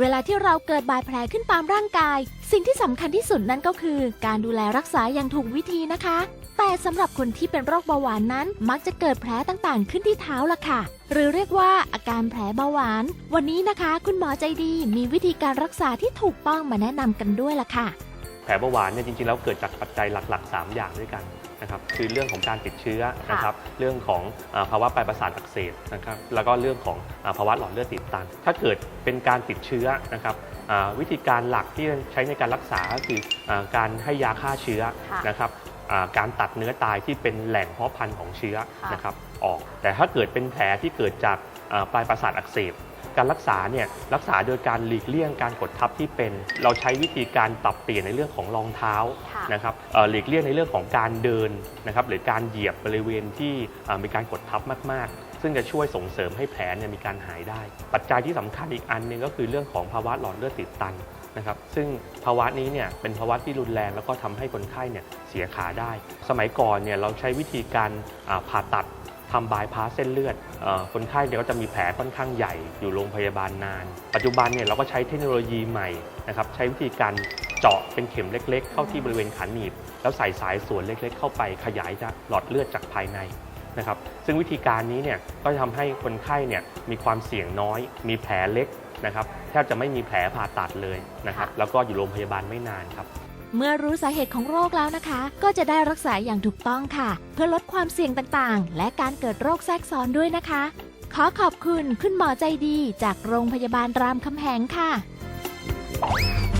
เวลาที่เราเกิดบาดแผลขึ้นตามร่างกาย สิ่งที่สำคัญที่สุดนั่นก็คือ การดูแลรักษาอย่างถูกวิธีนะคะ แต่สำหรับคนที่เป็นโรคเบาหวานนั้น มักจะเกิดแผลต่างๆ ขึ้นที่เท้าล่ะค่ะ หรือเรียกว่าอาการแผลเบาหวาน วันนี้นะคะ คุณหมอใจดีมีวิธีการรักษาที่ถูกต้องมาแนะนำกันด้วยล่ะค่ะ แผลเบาหวานเนี่ยจริงๆแล้วเกิดจากปัจจัยหลัก ๆ 3 อย่างด้วยกันนะครับคือเรื่องของการติดเชื้อนะครับเรื่องของอาภาวะปลายประสาทอักเสบนะครับแล้วก็เรื่องของอาภาวะหลอดเลือดตีบตัน ถ้าเกิดเป็นการติดเชื้อนะครับอ่าวิธีการหลักที่ใช้ในการรักษาก็คืออาการให้ยาฆ่าเชื้อค่ะนะครับอ่าการตัดเนื้อตายที่เป็นแหล่งเพาะพันธุ์ของเชื้อค่ะนะครับออกแต่ถ้าเกิดเป็นแผลที่เกิดจากอ่าปลายประสาทอักเสบ การรักษาเนี่ยรักษาโดยการหลีกเลี่ยงการกดทับที่เป็น เราใช้วิธีการปรับเปลี่ยนในเรื่องของรองเท้าค่ะนะครับเอ่อหลีกเลี่ยงในเรื่องของการเดินนะครับหรือการเหยียบบริเวณที่อ่ามีการกดทับมากๆ ซึ่งจะช่วยส่งเสริมให้แผลเนี่ยมีการหายได้ ปัจจัยที่สำคัญอีกอันหนึงก็คือเรื่องของภาวะหลอดเลือดติดตันนะครับซึ่งภาวะนี้เนี่ยเป็นภาวะที่รุนแรงแล้วก็ทำให้คนไข้เนี่ยเสียขาได้ สมัยก่อนเนี่ยเราใช้วิธีการอ่าผ่าตัด ทำบายพาสเส้นเลือดอคนไข้เนี่ยก็จะมีแผลค่อนข้างใหญ่อยู่โรงพยาบาลนาน ปัจจุบันเนี่ยเราก็ใช้เทคโนโลยีใหม่นะครับใช้วิธีการเจาะเป็นเข็มเล็ก ๆ เข้าที่บริเวณขาหนีบ แล้วใส่สายส่วนเล็ก ๆ เข้าไปขยายจากหลอดเลือดจากภายในนะครับซึ่งวิธีการนี้เนี่ยก็จะทำให้คนไข้เนี่ยมีความเสี่ยงน้อย มีแผลเล็ก นะครับแทบจะไม่มีแผลผ่าตัดเลยนะครับแล้วก็อยู่โรงพยาบาลไม่นานครับ เมื่อรู้สาเหตุของโรคแล้วนะคะ ก็จะได้รักษาอย่างถูกต้องค่ะ เพื่อลดความเสี่ยงต่างๆ และการเกิดโรคแทรกซ้อนด้วยนะคะ ขอขอบคุณคุณหมอใจดีจากโรงพยาบาลรามคำแหงค่ะ